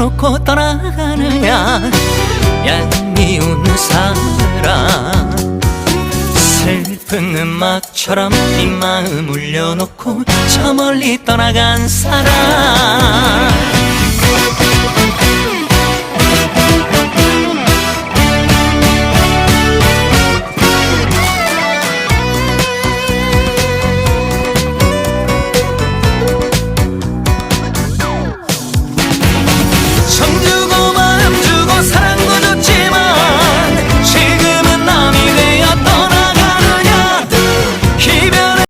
놓고 떠나가느냐. 얄미운 사람. 슬픈 음악처럼 네 마음 울려놓고 저 멀리 떠나간 사람.